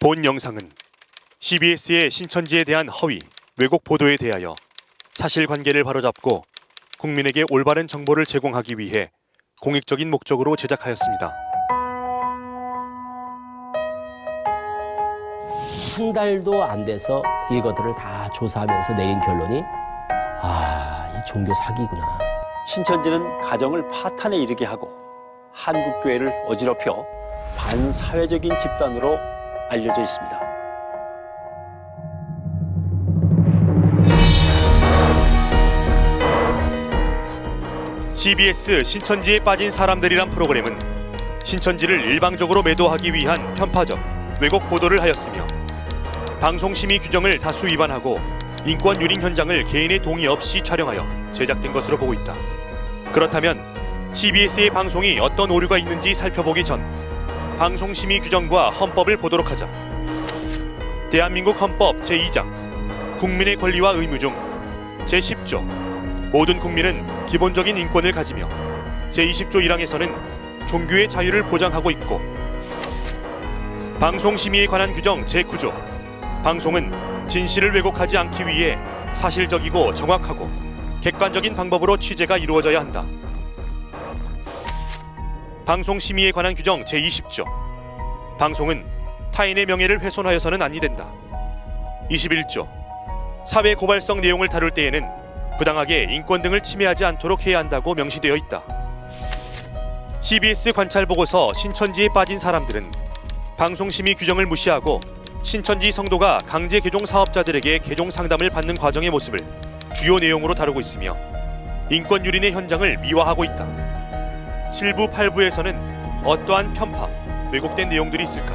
본 영상은 CBS의 신천지에 대한 허위, 왜곡 보도에 대하여 사실관계를 바로잡고 국민에게 올바른 정보를 제공하기 위해 공익적인 목적으로 제작하였습니다. 한 달도 안 돼서 이것들을 다 조사하면서 내린 결론이 아, 이 종교 사기구나. 신천지는 가정을 파탄에 이르게 하고 한국 교회를 어지럽혀 반사회적인 집단으로 알려져 있습니다. CBS 신천지에 빠진 사람들이란 프로그램은 신천지를 일방적으로 매도하기 위한 편파적 왜곡 보도를 하였으며 방송 심의 규정을 다수 위반하고 인권 유린 현장을 개인의 동의 없이 촬영하여 제작된 것으로 보고 있다. 그렇다면 CBS의 방송이 어떤 오류가 있는지 살펴보기 전 방송 심의 규정과 헌법을 보도록 하자. 대한민국 헌법 제2장 국민의 권리와 의무 중 제10조 모든 국민은 기본적인 인권을 가지며 제20조 1항에서는 종교의 자유를 보장하고 있고 방송 심의에 관한 규정 제9조 방송은 진실을 왜곡하지 않기 위해 사실적이고 정확하고 객관적인 방법으로 취재가 이루어져야 한다. 방송 심의에 관한 규정 제20조 방송은 타인의 명예를 훼손하여서는 아니 된다. 21조 사회 고발성 내용을 다룰 때에는 부당하게 인권 등을 침해하지 않도록 해야 한다고 명시되어 있다. CBS 관찰 보고서 신천지에 빠진 사람들은 방송 심의 규정을 무시하고 신천지 성도가 강제 개종 사업자들에게 개종 상담을 받는 과정의 모습을 주요 내용으로 다루고 있으며 인권 유린의 현장을 미화하고 있다. 7부 8부에서는 어떠한 편파, 왜곡된 내용들이 있을까?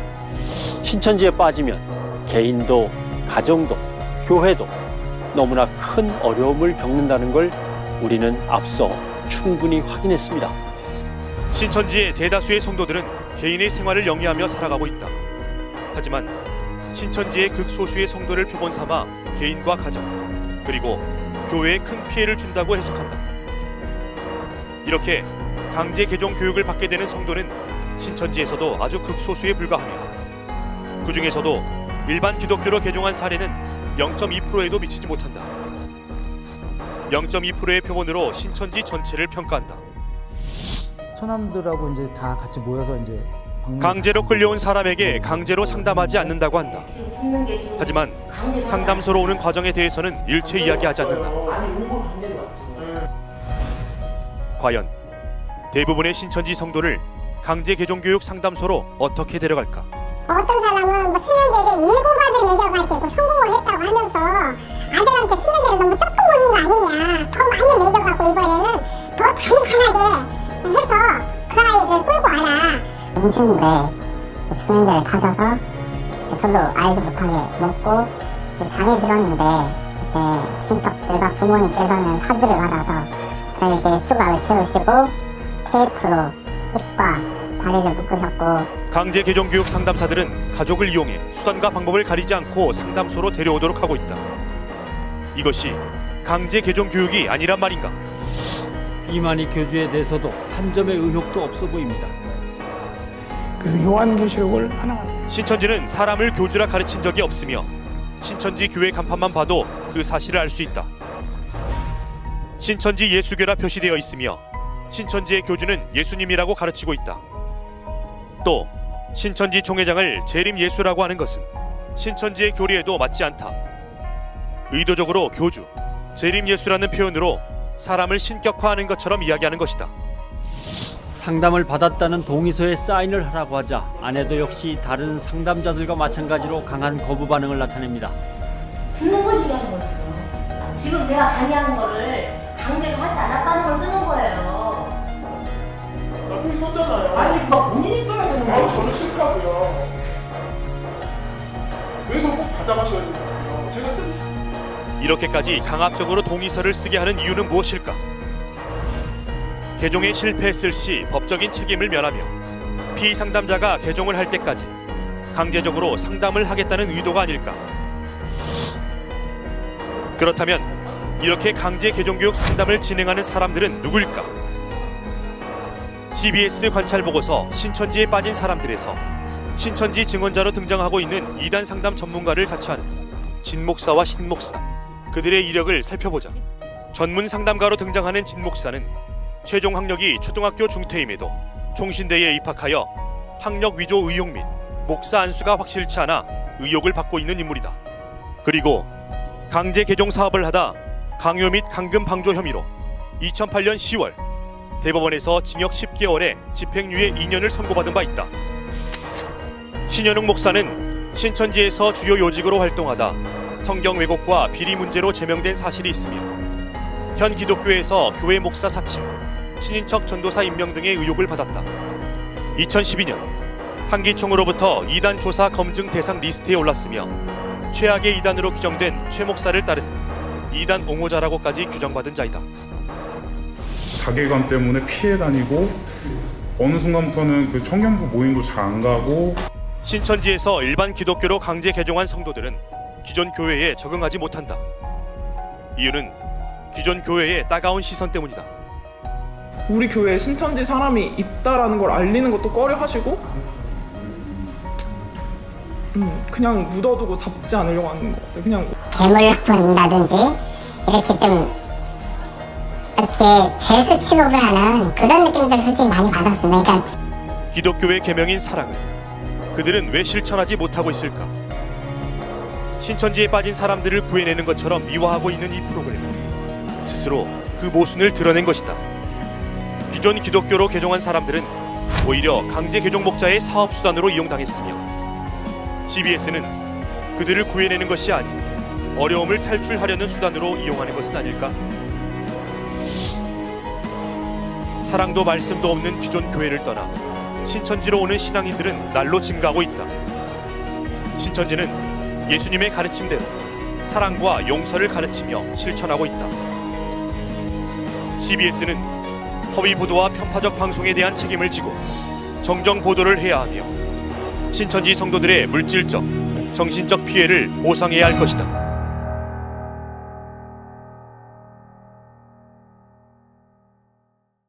신천지에 빠지면 개인도 가정도 교회도 너무나 큰 어려움을 겪는다는 걸 우리는 앞서 충분히 확인했습니다. 신천지의 대다수의 성도들은 개인의 생활을 영위하며 살아가고 있다. 하지만 신천지의 극소수의 성도를 표본 삼아 개인과 가정 그리고 교회에 큰 피해를 준다고 해석한다. 이렇게 강제 개종 교육을 받게 되는 성도는 신천지에서도 아주 극소수에 불과하며 그 중에서도 일반 기독교로 개종한 사례는 0.2%에도 미치지 못한다. 0.2%의 표본으로 신천지 전체를 평가한다. 처남들하고 이제 다 같이 모여서 이제 강제로 끌려온 사람에게 강제로 상담하지 않는다고 한다. 하지만 상담소로 오는 과정에 대해서는 일체 이야기하지 않는다. 과연 대부분의 신천지 성도를 강제 개종 교육 상담소로 어떻게 데려갈까? 어떤 사람은 뭐 수면제를 일곱 알을 먹여가지고 성공을 했다고 하면서 아들한테 수면제를 너무 조금 먹인 거 아니냐 더 많이 먹여갖고 이번에는 더 단단하게 해서 그 아이를 끌고 와라 음식물에 수면제를 타셔서 이제 저도 알지 못하게 먹고 잠이 들었는데 제 친척들과 부모님께서는 사주를 받아서 저에게 수갑을 채우시고 테이프로 입과 다리를 묶으셨고 강제 개종 교육 상담사들은 가족을 이용해 수단과 방법을 가리지 않고 상담소로 데려오도록 하고 있다. 이것이 강제 개종 교육이 아니란 말인가? 이만희 교주에 대해서도 한 점의 의혹도 없어 보입니다. 그래서 요한계시록을 하나 신천지는 사람을 교주라 가르친 적이 없으며 신천지 교회 간판만 봐도 그 사실을 알 수 있다. 신천지 예수교라 표시되어 있으며 신천지의 교주는 예수님이라고 가르치고 있다. 또 신천지 총회장을 재림 예수라고 하는 것은 신천지의 교리에도 맞지 않다. 의도적으로 교주, 재림 예수라는 표현으로 사람을 신격화하는 것처럼 이야기하는 것이다. 상담을 받았다는 동의서에 사인을 하라고 하자 아내도 역시 다른 상담자들과 마찬가지로 강한 거부 반응을 나타냅니다. 듣는 걸 얘기하는 거죠. 지금 제가 강의한 거를 강제로 하지 않았다는 걸 쓰는 거예요. 이렇게까지 강압적으로 동의서를 쓰게 하는 이유는 무엇일까? 개종에 실패했을 시 법적인 책임을 면하며 피상담자가 개종을 할 때까지 강제적으로 상담을 하겠다는 의도가 아닐까? 그렇다면 이렇게 강제 개종교육 상담을 진행하는 사람들은 누구일까? CBS 관찰 보고서 신천지에 빠진 사람들에서 신천지 증언자로 등장하고 있는 이단 상담 전문가를 자처하는 진 목사와 신 목사 그들의 이력을 살펴보자. 전문 상담가로 등장하는 진 목사는 최종 학력이 초등학교 중퇴임에도 총신대에 입학하여 학력 위조 의혹 및 목사 안수가 확실치 않아 의혹을 받고 있는 인물이다. 그리고 강제 개종 사업을 하다 강요 및 강금 방조 혐의로 2008년 10월 대법원에서 징역 10개월에 집행유예 2년을 선고받은 바 있다. 신현웅 목사는 신천지에서 주요 요직으로 활동하다 성경 왜곡과 비리 문제로 제명된 사실이 있으며 현 기독교에서 교회 목사 사칭, 신인척 전도사 임명 등의 의혹을 받았다. 2012년 한기총으로부터 이단 조사 검증 대상 리스트에 올랐으며 최악의 이단으로 규정된 최 목사를 따르는 이단 옹호자라고까지 규정받은 자이다. 자괴감 때문에 피해 다니고 어느 순간부터는 그 청년부 모임도 잘 안 가고 신천지에서 일반 기독교로 강제 개종한 성도들은 기존 교회에 적응하지 못한다. 이유는 기존 교회의 따가운 시선 때문이다. 우리 교회에 신천지 사람이 있다라는 걸 알리는 것도 꺼려 하시고 음, 그냥 묻어두고 잡지 않으려고 하는 것 같아요. 그냥 괴물 본다든지 이렇게 좀 이렇게 죄수 취급을 하는 그런 느낌들을 솔직히 많이 받았습니다. 그러니까 기독교의 계명인 사랑을 그들은 왜 실천하지 못하고 있을까? 신천지에 빠진 사람들을 구해내는 것처럼 미화하고 있는 이 프로그램은 스스로 그 모순을 드러낸 것이다. 기존 기독교로 개종한 사람들은 오히려 강제 개종 목자의 사업 수단으로 이용당했으며 CBS는 그들을 구해내는 것이 아닌 어려움을 탈출하려는 수단으로 이용하는 것은 아닐까? 사랑도 말씀도 없는 기존 교회를 떠나 신천지로 오는 신앙인들은 날로 증가하고 있다. 신천지는 예수님의 가르침대로 사랑과 용서를 가르치며 실천하고 있다. CBS는 허위 보도와 편파적 방송에 대한 책임을 지고 정정 보도를 해야 하며 신천지 성도들의 물질적, 정신적 피해를 보상해야 할 것이다.